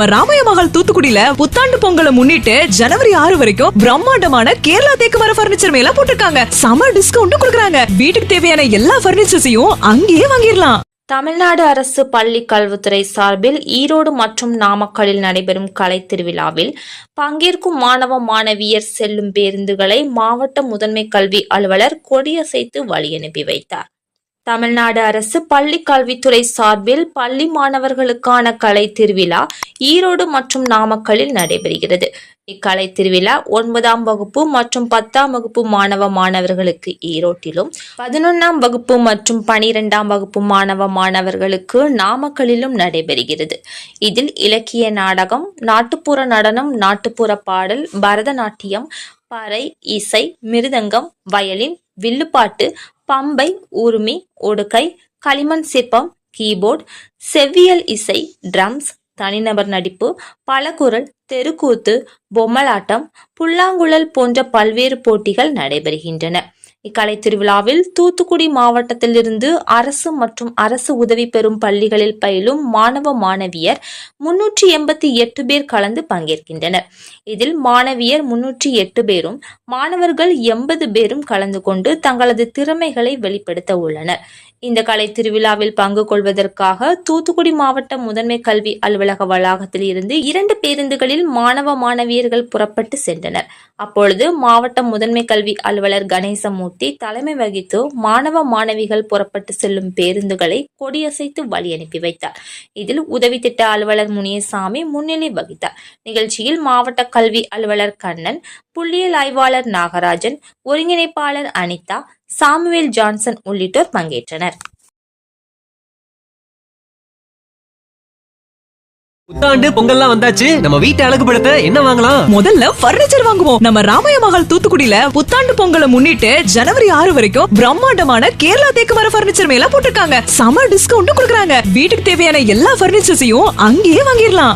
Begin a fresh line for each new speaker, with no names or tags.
ராமைய ராமய தூத்துக்குடியில புத்தாண்டு பொங்கலை முன்னிட்டு ஜனவரி ஆறு வரைக்கும் பிரம்மாண்டமான கேரளா தேக்கு மர பர்னிச்சர் மேல போட்டிருக்காங்க. சம டிஸ்கவுண்ட் கொடுக்குறாங்க. வீட்டுக்கு தேவையான எல்லா பர்னிச்சர்ஸையும் அங்கேயே வாங்கிடலாம்.
தமிழ்நாடு அரசு பள்ளி கல்வித்துறை சார்பில் ஈரோடு மற்றும் நாமக்கல்லில் நடைபெறும் கலை திருவிழாவில் பங்கேற்கும் மாணவ மாணவியர் செல்லும் பேருந்துகளை மாவட்ட முதன்மை கல்வி அலுவலர் கொடியசைத்து வழியனுப்பி வைத்தார். தமிழ்நாடு அரசு பள்ளி கல்வித்துறை சார்பில் பள்ளி மாணவர்களுக்கான கலை திருவிழா ஈரோடு மற்றும் நாமக்கல்லில் நடைபெறுகிறது. இக்கலை திருவிழா ஒன்பதாம் வகுப்பு மற்றும் பத்தாம் வகுப்பு மாணவ மாணவர்களுக்கு ஈரோட்டிலும் பதினொன்றாம் வகுப்பு மற்றும் பனிரெண்டாம் வகுப்பு மாணவ மாணவர்களுக்கு நாமக்கல்லிலும் நடைபெறுகிறது. இதில் இலக்கிய நாடகம் நாட்டுப்புற நடனம் நாட்டுப்புற பாடல் பரதநாட்டியம் பறை இசை மிருதங்கம் வயலின் வில்லுப்பாட்டு பம்பை உருமி ஒடுக்கை களிமண் சிற்பம் கீபோர்ட் செவ்வியல் இசை ட்ரம்ஸ் தனிநபர் நடிப்பு பலகுரல் தெருக்கூத்து பொம்மலாட்டம் புல்லாங்குழல் போன்ற பல்வேறு போட்டிகள் நடைபெறுகின்றன. இக்கலை திருவிழாவில் தூத்துக்குடி மாவட்டத்திலிருந்து அரசு மற்றும் அரசு உதவி பெறும் பள்ளிகளில் பயிலும் மாணவ மாணவியர் முன்னூற்றி எண்பத்தி எட்டு பேர் கலந்து பங்கேற்கின்றனர். இதில் மாணவியர் முன்னூற்றி எட்டு பேரும் மாணவர்கள் எண்பது பேரும் கலந்து கொண்டு தங்களது திறமைகளை வெளிப்படுத்த உள்ளனர். இந்த கலை திருவிழாவில் பங்கு கொள்வதற்காக தூத்துக்குடி மாவட்ட முதன்மை கல்வி அலுவலக வளாகத்தில் இருந்து இரண்டு பேருந்துகளில் மாணவ மாணவியர்கள் புறப்பட்டு சென்றனர். அப்பொழுது மாவட்ட முதன்மை கல்வி அலுவலர் கணேசமூர்த்தி தலைமை வகித்து மாணவ மாணவிகள் புறப்பட்டு செல்லும் பேருந்துகளை கொடியசைத்து வழி அனுப்பி வைத்தார். இதில் உதவி திட்ட அலுவலர் முனியசாமி முன்னிலை வகித்தார். நிகழ்ச்சியில் மாவட்ட கல்வி அலுவலர் கண்ணன் புள்ளியியல் ஆய்வாளர் நாகராஜன் ஒருங்கிணைப்பாளர் அனிதா சாமுவேல் ஜான்சன் உள்ளிட்டோர் பங்கேற்றனர்.
புத்தாண்டு பொங்கல்லாம் வந்தாச்சு. நம்ம வீட்டை அழகுபடுத்த என்ன வாங்கலாம்?
முதல்ல பர்னிச்சர் வாங்குவோம். நம்ம ராமய மகள் தூத்துக்குடியில புத்தாண்டு பொங்கலை முன்னிட்டு ஜனவரி ஆறு வரைக்கும் பிரம்மாண்டமான கேரளா தேக்கு மர பர்னிச்சர் மேல போட்டிருக்காங்க. சம டிஸ்கவுண்ட் கொடுக்குறாங்க. வீட்டுக்கு தேவையான எல்லா பர்னிச்சர்ஸையும் அங்கேயே வாங்கிடலாம்.